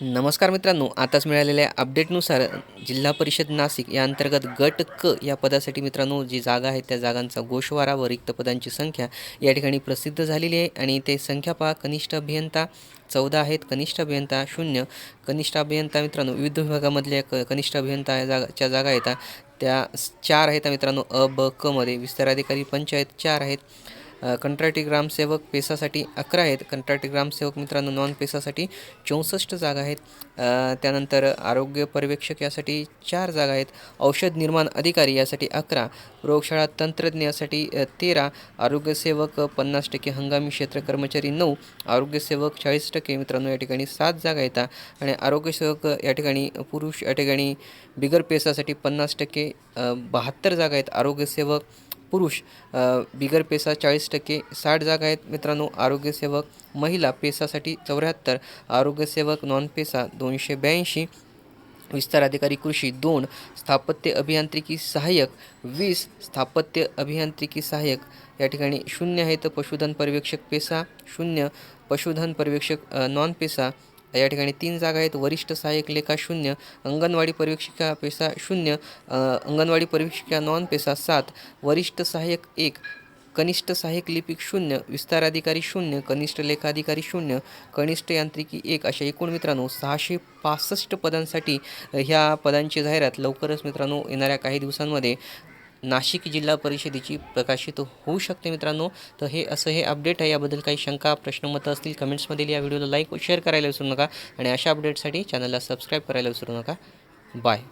नमस्कार मित्रांनो आताच मिळालेल्या अपडेटनुसार जिल्हा परिषद नाशिक या अंतर्गत गट क या पदासाठी मित्रांनो जी जागा आहे त्या जागांचा गोषवारा व रिक्त पदांची संख्या या ठिकाणी प्रसिद्ध झालेली आहे आणि ते संख्या पहा कनिष्ठ अभियंता चौदा आहेत कनिष्ठ अभियंता शून्य कनिष्ठ अभियंता मित्रांनो विविध विभागामधल्या क कनिष्ठ अभियंता या जागाच्या जागा आहेत. त्या चार आहेत मित्रांनो अ ब क मध्ये. विस्तार अधिकारी पंचायत चार आहेत. कंत्राटी ग्रामसेवक पेसासाठी अकरा आहेत. कंत्राटी ग्रामसेवक मित्रांनो नॉन पेसासाठी चौसष्ट जागा आहेत. त्यानंतर आरोग्य पर्यवेक्षक यासाठी चार जागा आहेत. औषध निर्माण अधिकारी यासाठी अकरा. प्रयोगशाळा तंत्रज्ञ यासाठी तेरा. आरोग्यसेवक पन्नास टक्के हंगामी क्षेत्र कर्मचारी नऊ. आरोग्यसेवक चाळीस टक्के मित्रांनो या ठिकाणी सात जागा येतात आणि आरोग्यसेवक या ठिकाणी पुरुष या ठिकाणी बिगर पेसासाठी पन्नास टक्के बहात्तर जागा आहेत. आरोग्यसेवक पुरुष बिगर पेसा चाळीस टक्के साठ जागा आहेत मित्रांनो आरोग्यसेवक महिला पेसासाठी चौऱ्याहत्तर आरोग्यसेवक नॉन पेसा दोनशे ब्याऐंशी विस्तार अधिकारी कृषी दोन स्थापत्य अभियांत्रिकी सहाय्यक वीस स्थापत्य अभियांत्रिकी सहाय्यक या ठिकाणी शून्य आहेत पशुधन पर्यवेक्षक पेसा शून्य पशुधन पर्यवेक्षक नॉन पेसा या ठिकाणी तीन जागा आहेत. वरिष्ठ सहाय्यक लेखा शून्य अंगणवाडी परीक्षिका पेसा शून्य अंगणवाडी परीक्षिका नॉन पेसा सात वरिष्ठ सहाय्यक एक कनिष्ठ सहाय्यक लिपिक शून्य विस्तार अधिकारी शून्य कनिष्ठ लेखाधिकारी शून्य कनिष्ठ यांत्रिकी एक अशा एकूण मित्रांनो सहाशे पासष्ट पदांसाठी ह्या पदांची जाहिरात लवकरच मित्रांनो येणाऱ्या काही दिवसांमध्ये नाशिक जिल्हा परिषदेची प्रकाशित होऊ शकते मित्रांनो. तर हे असं हे अपडेट आहे. याबद्दल काही शंका प्रश्नमतं असतील कमेंट्समध्ये या व्हिडिओला लाईक व शेअर करायला विसरू नका. आणि अशा अपडेटसाठी चॅनलला सबस्क्राईब करायला विसरू नका. बाय